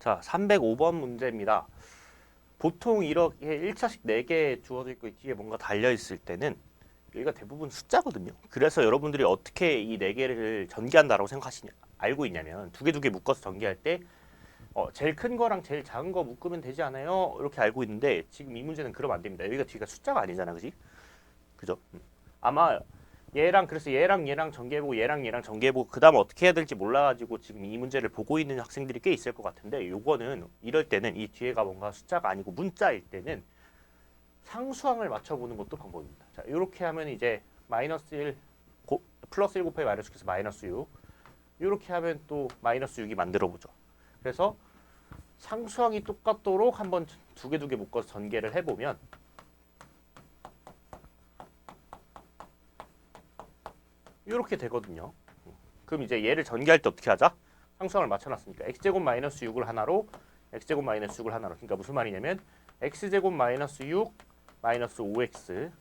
자, 305번 문제입니다. 보통 이렇게 1차식 4개 주어져 있고 뒤에 뭔가 달려 있을 때는 여기가 대부분 숫자거든요. 그래서 여러분들이 어떻게 이 4개를 전개한다라고 생각하시냐 알고 있냐면 두 개 두 개 묶어서 전개할 때 어, 제일 큰 거랑 제일 작은 거 묶으면 되지 않아요? 이렇게 알고 있는데 지금 이 문제는 그러면 안 됩니다. 여기가 뒤가 숫자가 아니잖아. 그지? 그죠? 음. 아마 얘랑 그래서 얘랑 얘랑 전개해보고 얘랑 얘랑 전개해보고 그 다음 어떻게 해야 될지 몰라가지고 지금 이 문제를 보고 있는 학생들이 꽤 있을 것 같은데 요거는 이럴 때는 이 뒤에가 뭔가 숫자가 아니고 문자일 때는 상수항을 맞춰보는 것도 방법입니다. 자 이렇게 하면 이제 마이너스 1 고, 플러스 1 곱하기 마이너스 6에서 마이너스 6 이렇게 하면 또 마이너스 6이 만들어보죠. 그래서 상수항이 똑같도록 한번 두 개 두 개 묶어서 전개를 해보면 이렇게 되거든요. 그럼 이제 얘를 전개할 때 어떻게 하자? 상수항을 맞춰놨으니까 x제곱 마이너스 6을 하나로 x제곱 마이너스 6을 하나로 그러니까 무슨 말이냐면 x제곱 마이너스 6 마이너스 5x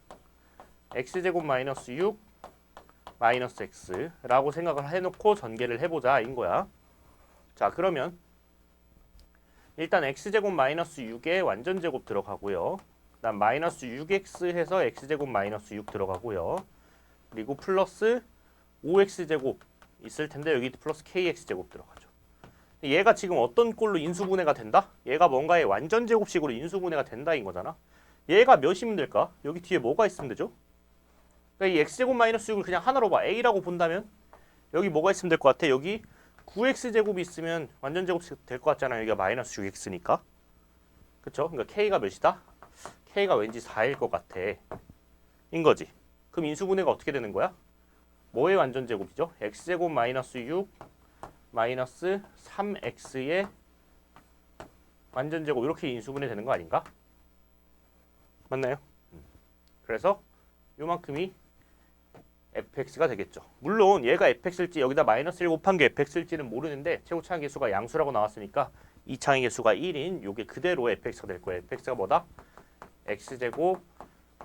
x제곱 마이너스 6 마이너스 x라고 생각을 해놓고 전개를 해보자 인 거야. 자 그러면 일단 x제곱 마이너스 6에 완전 제곱 들어가고요. 그다음 마이너스 6x 해서 x제곱 마이너스 6 들어가고요. 그리고 플러스 5x 제곱 있을 텐데 여기 플러스 kx 제곱 들어가죠. 얘가 지금 어떤 꼴로 인수분해가 된다? 얘가 뭔가의 완전 제곱식으로 인수분해가 된다인 거잖아. 얘가 몇이면 될까? 여기 뒤에 뭐가 있으면 되죠? 그러니까 이 x 제곱 마이너스 6을 그냥 하나로 봐. a라고 본다면 여기 뭐가 있으면 될 것 같아? 여기 9x 제곱이 있으면 완전 제곱식 될 것 같잖아. 여기가 마이너스 6x니까. 그쵸? 그러니까 k가 몇이다? k가 왠지 4일 것 같아. 인 거지. 그럼 인수분해가 어떻게 되는 거야? 뭐의 완전 제곱이죠? x제곱 마이너스 6 마이너스 3x의 완전 제곱 이렇게 인수분해 되는 거 아닌가? 맞나요? 음. 그래서 요만큼이 fx가 되겠죠. 물론 얘가 fx일지 여기다 마이너스 1 곱한 게 fx일지는 모르는데 최고차항 계수가 양수라고 나왔으니까 이 차항 계수가 1인 요게 그대로 fx가 될 거예요. fx가 뭐다? x제곱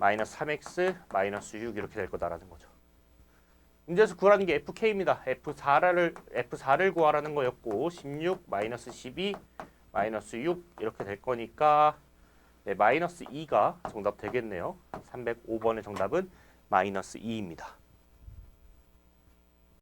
마이너스 3x 마이너스 6 이렇게 될 거다라는 거죠. 문제에서 구하라는 게 fk입니다. f4를 f4를 구하라는 거였고 16 마이너스 12 마이너스 6 이렇게 될 거니까 네, 마이너스 2가 정답 되겠네요. 305번의 정답은 마이너스 2입니다.